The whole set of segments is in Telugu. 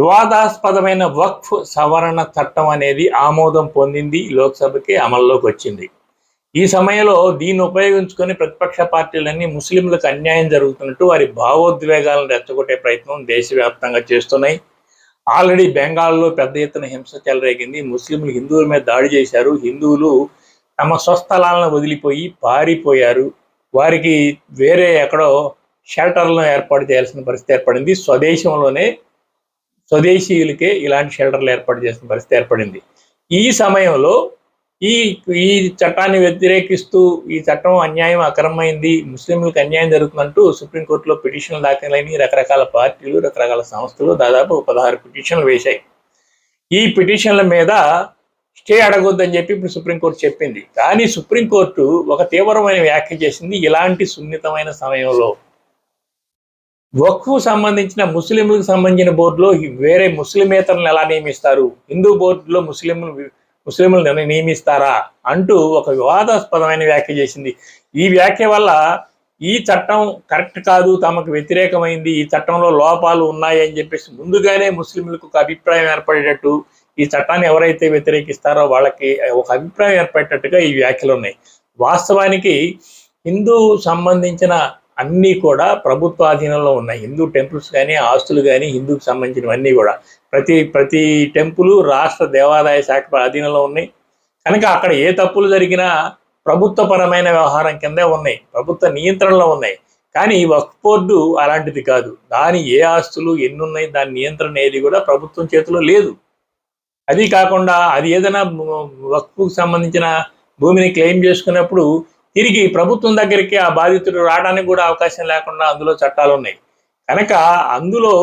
వివాదాస్పదమైన వక్ఫ్ సవరణ చట్టం అనేది ఆమోదం పొందింది లోక్సభకి అమల్లోకి వచ్చింది. ఈ సమయంలో దీన్ని ఉపయోగించుకొని ప్రతిపక్ష పార్టీలన్నీ ముస్లింలకు అన్యాయం జరుగుతున్నట్టు వారి భావోద్వేగాలను రెచ్చగొట్టే ప్రయత్నం దేశవ్యాప్తంగా చేస్తున్నాయి. ఆల్రెడీ బెంగాల్లో పెద్ద ఎత్తున హింస చెలరేగింది. ముస్లింలు హిందువుల మీద దాడి చేశారు. హిందువులు తమ స్వస్థలాలను వదిలిపోయి పారిపోయారు. వారికి వేరే ఎక్కడో షెల్టర్లను ఏర్పాటు చేయాల్సిన పరిస్థితి ఏర్పడింది. స్వదేశంలోనే స్వదేశీయులకే ఇలాంటి షెల్టర్లు ఏర్పాటు చేసిన పరిస్థితి ఏర్పడింది. ఈ సమయంలో ఈ ఈ చట్టాన్ని వ్యతిరేకిస్తూ ఈ చట్టం అన్యాయం అక్రమమైంది ముస్లింలకు అన్యాయం జరుగుతుందంటూ సుప్రీంకోర్టులో పిటిషన్లు దాఖలైన రకరకాల పార్టీలు రకరకాల సంస్థలు దాదాపు పదహారు పిటిషన్లు వేశాయి. ఈ పిటిషన్ల మీద స్టే అడగొద్దని చెప్పి ఇప్పుడు సుప్రీంకోర్టు చెప్పింది. కానీ సుప్రీంకోర్టు ఒక తీవ్రమైన వ్యాఖ్య చేసింది ఇలాంటి సున్నితమైన సమయంలో. వక్ఫ్ సంబంధించిన ముస్లింలకు సంబంధించిన బోర్డులో వేరే ముస్లిమేతరులను ఎలా నియమిస్తారు? హిందూ బోర్డులో ముస్లింలు ముస్లింలను నియమిస్తారా? అంటూ ఒక వివాదాస్పదమైన వ్యాఖ్య చేసింది. ఈ వ్యాఖ్య వల్ల ఈ చట్టం కరెక్ట్ కాదు తమకు వ్యతిరేకమైంది ఈ చట్టంలో లోపాలు ఉన్నాయి అని చెప్పేసి ముందుగానే ముస్లింలకు ఒక అభిప్రాయం ఏర్పడేటట్టు ఈ చట్టాన్ని ఎవరైతే వ్యతిరేకిస్తారో వాళ్ళకి ఒక అభిప్రాయం ఏర్పడేటట్టుగా ఈ వ్యాఖ్యలు ఉన్నాయి. వాస్తవానికి హిందూ సంబంధించిన అన్నీ కూడా ప్రభుత్వ ఆధీనంలో ఉన్నాయి. హిందూ టెంపుల్స్ కానీ ఆస్తులు కానీ హిందూకి సంబంధించినవన్నీ కూడా. ప్రతి ప్రతి టెంపుల్ రాష్ట్ర దేవాదాయ శాఖ అధీనంలో ఉన్నాయి. కనుక అక్కడ ఏ తప్పులు జరిగినా ప్రభుత్వపరమైన వ్యవహారం కిందే ఉన్నాయి. ప్రభుత్వ నియంత్రణలో ఉన్నాయి. కానీ వక్ఫ్ బోర్డు అలాంటిది కాదు. దాని ఏ ఆస్తులు ఎన్ని ఉన్నాయి దాని నియంత్రణ ఏది కూడా ప్రభుత్వం చేతిలో లేదు. అది కాకుండా అది ఏదైనా వక్ఫ్కు సంబంధించిన భూమిని క్లెయిమ్ చేసుకున్నప్పుడు తిరిగి ప్రభుత్వం దగ్గరికి ఆ బాధితుడు రావడానికి కూడా అవకాశం లేకుండా అందులో చట్టాలు ఉన్నాయి. కనుక అందులో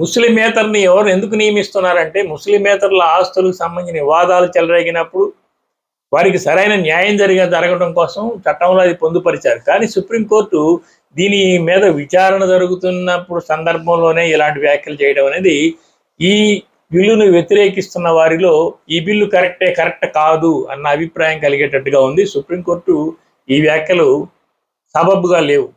ముస్లిమేతర్ని ఎవరు ఎందుకు నియమిస్తున్నారంటే ముస్లిమేతరుల ఆస్తులకు సంబంధించిన వివాదాలు చెలరేగినప్పుడు వారికి సరైన న్యాయం జరిగే జరగడం కోసం చట్టంలో అది పొందుపరిచారు. కానీ సుప్రీంకోర్టు దీని మీద విచారణ జరుగుతున్నప్పుడు సందర్భంలోనే ఇలాంటి వ్యాఖ్యలు చేయడం అనేది ఈ బిల్లును వ్యతిరేకిస్తున్న వారిలో ఈ బిల్లు కరెక్టే కరెక్ట్ కాదు అన్న అభిప్రాయం కలిగేటట్టుగా ఉంది. సుప్రీంకోర్టు ఈ వ్యాఖ్యలు సబబుగా లేవు.